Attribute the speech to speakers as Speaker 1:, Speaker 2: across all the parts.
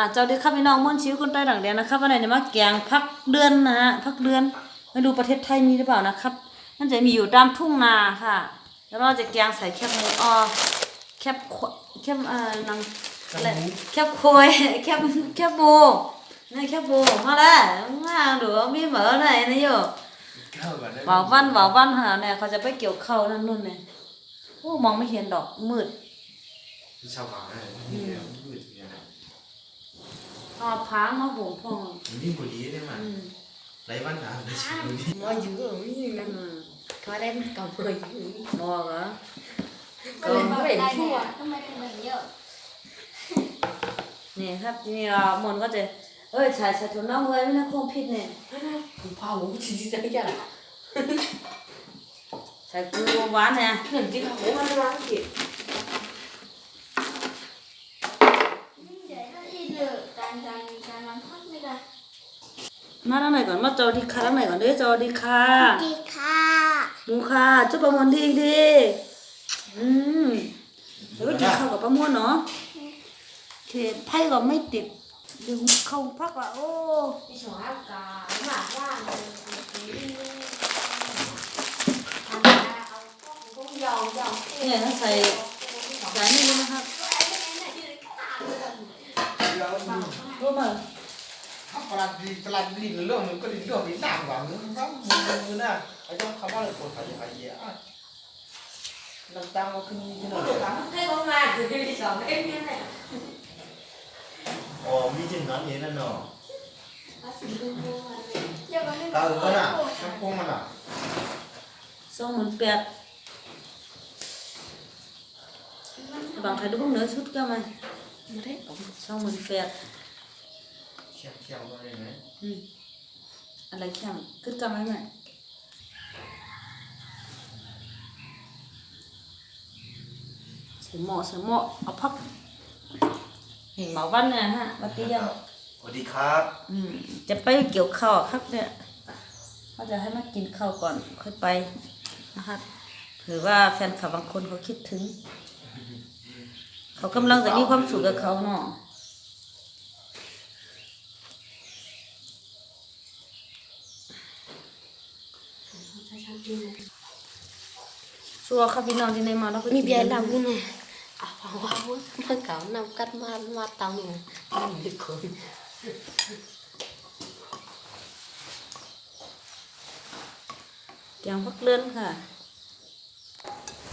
Speaker 1: อ่าเจ้าดีครับพี่น้องม่วนชีวิตคนใต้ต่างแดนนะครับวันไหนจะมาแกงพักเดือนนะฮะพักเดือนไม่รู้ประเทศไทยมีหรือเปล่านะครับมันจะมีอยู่ตามทุ่งนาค่ะ แล้วเราจะแกงใส่แคบหมูออแคบขวแคบอ่านางอะไรแคบโคยแคบแคบหมูนี่แคบหมูมาแล้วมาดูว่ามีเหมือไหนนะโย
Speaker 2: เข้ากันได้
Speaker 1: บ่าววันบ่าววันหาเนี่ยเขาจะไปเกี่ยวข้าวนั่นนู่นเนี่ยโอ้มองไม่เห็นดอกมืด
Speaker 2: ชาวบ้าน อะไรนี่เนี่ยมืดเนี่ยนะ
Speaker 1: เอ๋อพางมาโหงพ่อง
Speaker 2: มันนี่บุรีได้มั้ย
Speaker 1: อืม
Speaker 2: ไรบ้านหนาไม่ใช่บุรี
Speaker 3: mà dữ rồi như là
Speaker 1: อืม
Speaker 3: có đem cầu mười
Speaker 1: บอกเหรอ
Speaker 4: ก็เลยบอกได้เนี่ยทำไมถึงแบบเยอะ
Speaker 1: นี่ครับนี่เรามนก็จะเอ้ยชายชายทุนน้องเว้ยไม่น่าคงผิดเนี่ย
Speaker 3: phao cũng chỉ chỉ ra cái là
Speaker 1: ชายคือหวานเนี่ย
Speaker 3: đừng chỉ là hổ ăn ăn kìa
Speaker 4: เดี๋ยวถ้าอี เดือการการการมันพักไม่ได้
Speaker 1: มาทางไหนก่อนมาจอดีค่ะทางไหนก่อนเด้อจอดีค่ะ
Speaker 4: ดีค่ะ
Speaker 1: หมูค่ะจุ๊บประมวลดีดีอืมเดี๋ยวกินข้าวกับประมวลเนาะเขตไพ่ก็ไม่ติดดึงเข้าพักว่าโอ้
Speaker 3: đi xóa cả mà ra rồi cũng giòn giòn
Speaker 1: เนี่ยถ้าใส่ใส่นี่เลยนะครับรู้ไหม
Speaker 2: ถ้าปลาดีปลาดีเรื่องมันก็ดีเรื่องมีหนักกว่ามือครับมือนะไอ้เจ้าเขาว่าเลยปวดขาใหญ่ใหญ่น้ำตาลขึ้นขึ้นหน่อย
Speaker 3: thấy con ma thì đi xóa cái như này
Speaker 5: อ๋อมีจริงนั้นนี้นั่นเนาะ
Speaker 4: เดี๋ยวมันไม่
Speaker 2: ตาเออน่ะน้ำพวงมันอะ
Speaker 1: สองหมื่นแปดบางใครดูพวกเนื้อชุดก็ไหม
Speaker 3: mà thế
Speaker 1: สองหมื่นแปด
Speaker 2: เขียวเขียวอะไรไหม
Speaker 1: อืมอะไรแข็งขึ้นก็ไหมแม่ใส่หม้อใส่หม้อเอาพักหมาวันเนี่ยฮะวันที่ยัง
Speaker 5: สวัสดีครับ
Speaker 1: อืมจะไปเกี่ยวข้าวครับเนี่ยเขาจะให้มากินข้าวก่อนค่อยไปนะครับถือว่าแฟนคลับบางคนเขาคิดถึง เขากำลังจะมีความสุขกับเขาเนาะ ชัวร์ครับพี่น้องที่ไหนมาแล้วก็
Speaker 3: mi bia làm cái này à phao wow nó cả năm cắt ma ma tao nè mình đi cười
Speaker 1: แกงพักเลื่อนค่ะ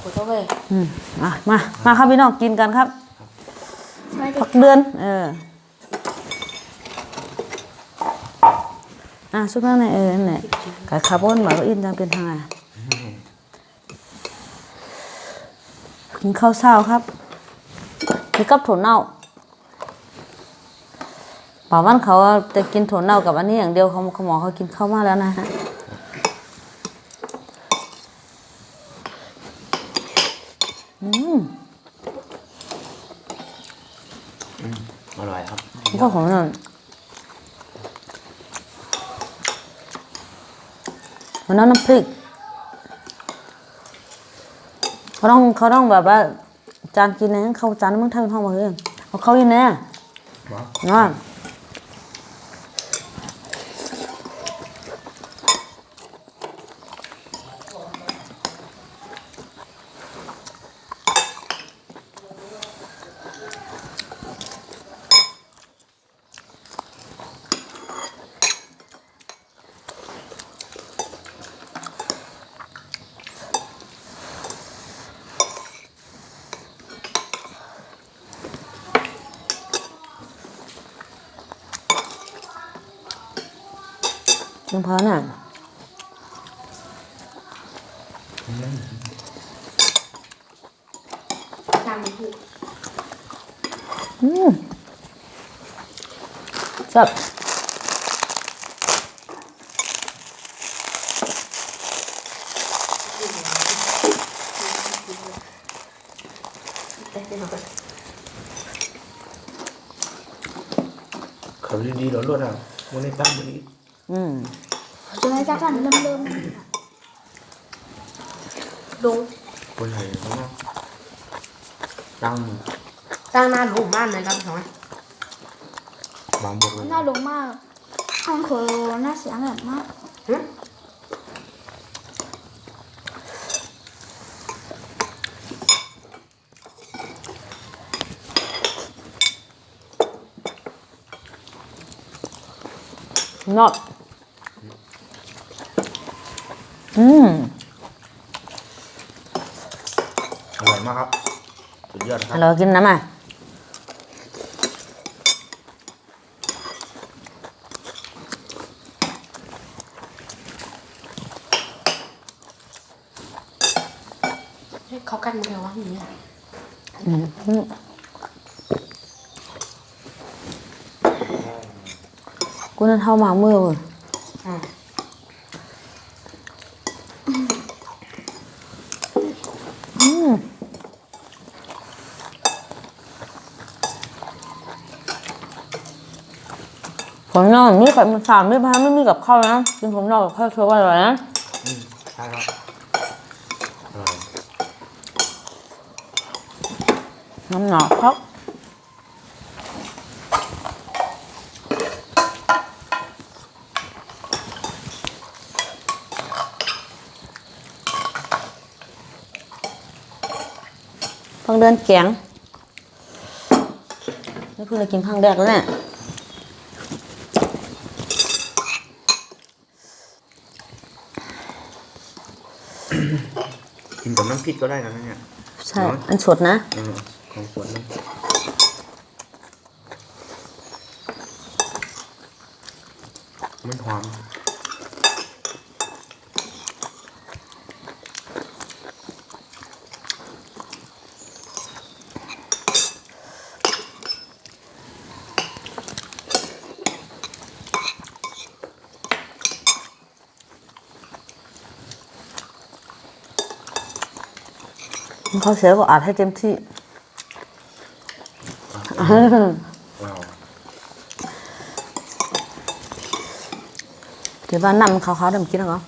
Speaker 1: ขอโทษเลยอืมมามามาครับพี่น้องกินกันครับผักเดือนเออ อะชุดนั้นน่ะเออนั่นแหละไก่คาร์บอนหมาก็อินจังเป็นทางไงกินข้าวเช้าครับมีกับถั่วเน่าป่าวันเขาจะกินถั่วเน่ากับอันนี้อย่างเดียวเขาเขาหมอเขากินข้าวมากแล้วนะฮะอืม
Speaker 5: อร่อยครับ
Speaker 1: ก็ของนั่น มันน้ำน้ำพริกเขาต้องเขาต้องแบบว่า จานกินนะเขาจานมึงทำท้องมาเฮ้ยเอาเข้าอีกแน่
Speaker 2: ว้า
Speaker 1: เนาะ ยังพอน่ะ
Speaker 3: làm cái gì
Speaker 1: อืมจับ
Speaker 2: เขาดีดีหรอรถอะวันนี้ตั้งวันนี้
Speaker 1: อืม
Speaker 4: จะให้จักรันเริ่มเริ่ม
Speaker 3: đúng
Speaker 2: คนไหนเขาตั้ง
Speaker 3: đang na đủ man này con hỏi
Speaker 2: บางบกเลย
Speaker 4: น่าดูมากห้องโคโรน่าเสียงแบบมาก
Speaker 1: นอก อืม
Speaker 2: อร่อยมากครับ สุดยอดครับ
Speaker 1: เรากินน้ำอะ
Speaker 3: เฮ้ยเขากันมือว่าอย่างนี้
Speaker 1: อืมอืมกูนั่นเท่าหมามือเว้ย
Speaker 3: อ่า
Speaker 1: อืม ผมนอกนี่ไข่มันสามไม่พาไม่มีกับข้าวนะกินผมนอกกับข้าวเชื่อว่าอร่อยนะ
Speaker 2: อืมใช่ครับอร่อย
Speaker 1: น้ำหนักครับเพิ่งเดินแกงนี่เพิ่งได้กินครั้งแรกแล้วเนี่ย
Speaker 2: กินกับน้ำพริกก็ได้นะเนี่ย
Speaker 1: ใช่ อันสดนะ
Speaker 2: เออของสวนนั่นมันหอม
Speaker 1: เขาเสียก็อัดให้เต็มที่เดี๋ยวบ้าน้ำมันขาวๆเดี๋ยวมันกินแล้วเหรอ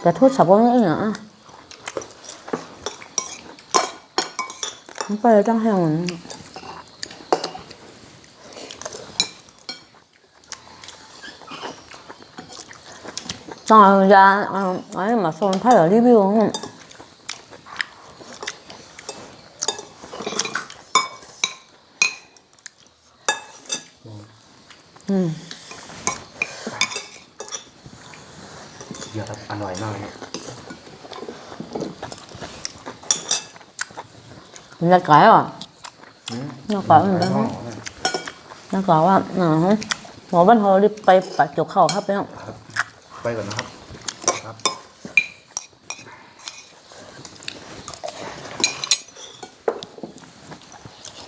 Speaker 1: แต่ทูดสับว่าไม่เหรอมัน ไปเลยจังแห้งเหมือจังเอายาเอาไอ้มาส่งให้เหรอรีวิวอืมอืม
Speaker 2: สุดยอดครับอร่อยมากเลย
Speaker 1: บรรยากาศอะ
Speaker 2: อืม
Speaker 1: บรรยากาศมันเป็น
Speaker 2: หอ
Speaker 1: ไง
Speaker 2: มเลย
Speaker 1: บรรยากาศว่าอือฮึหมอบ้านเขารีบไปปัดเกี่ยวข้าวครับพี่น้อง
Speaker 2: ครับไปก่อนนะครับครับ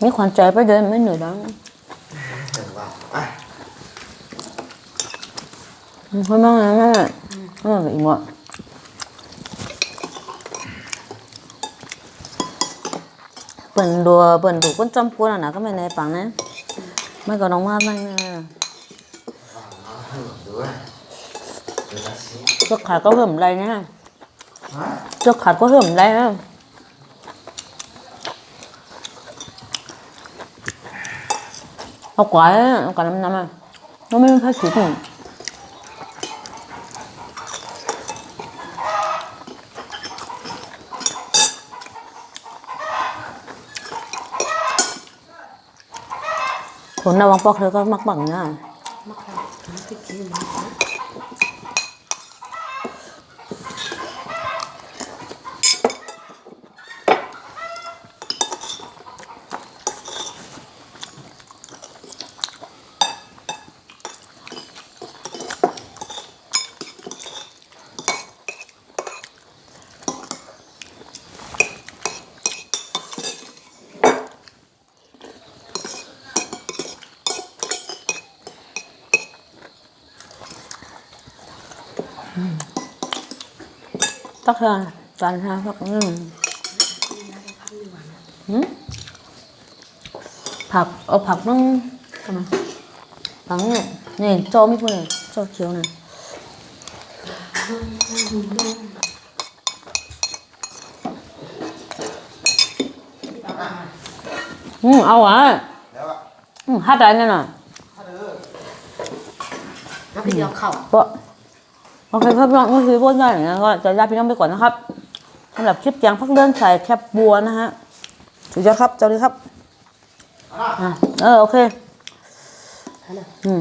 Speaker 1: มีขวัญใจไปเดินไม่เหนื่อยแล้ว
Speaker 2: เห็นว่าอะ
Speaker 1: มันค่อยมากนะแม่อืมอีกหมด เปิ่นดัวเปิ่นดูก้นจำปวนอะนะก็ไม่ในปังนะไม่ก็น้องมาบ้างนะ
Speaker 2: ดูว่เดี๋ย
Speaker 1: เจ้าขาดก็เหิมไรนะ
Speaker 2: ฮะ
Speaker 1: เจ้าขาดก็เหิมไรนะเอากว่าเอากว่าน้ำน้ำอะมันไม่มีภาษีถึง คนระวังปอกเธอก็มักบัง
Speaker 3: เนาะ
Speaker 1: ตักเธอจานเธอสักนึงหืมผักเอาผักต้องทำไมผักเนี่ยนี่โจไม่พูดเลยเจ้าเขียวนั่นอืมเอาอะ
Speaker 2: แล้วอะ
Speaker 1: อืมฮัดได้แน่นอน
Speaker 2: ถ้าเด้อ
Speaker 3: แล้วพี่เดียวเข่า
Speaker 1: ก็ โอเคครับพี่น้องก็คือบลูดได้อย่างนั้นก็จะลาพี่น้องไปก่อนนะครับสำหรับคลิปยังพักเดินใส่แคบบัวนะฮะสุดยอดครับเจ้าดีครับ
Speaker 2: เอาล่ะ
Speaker 1: อะเออโอเคอืม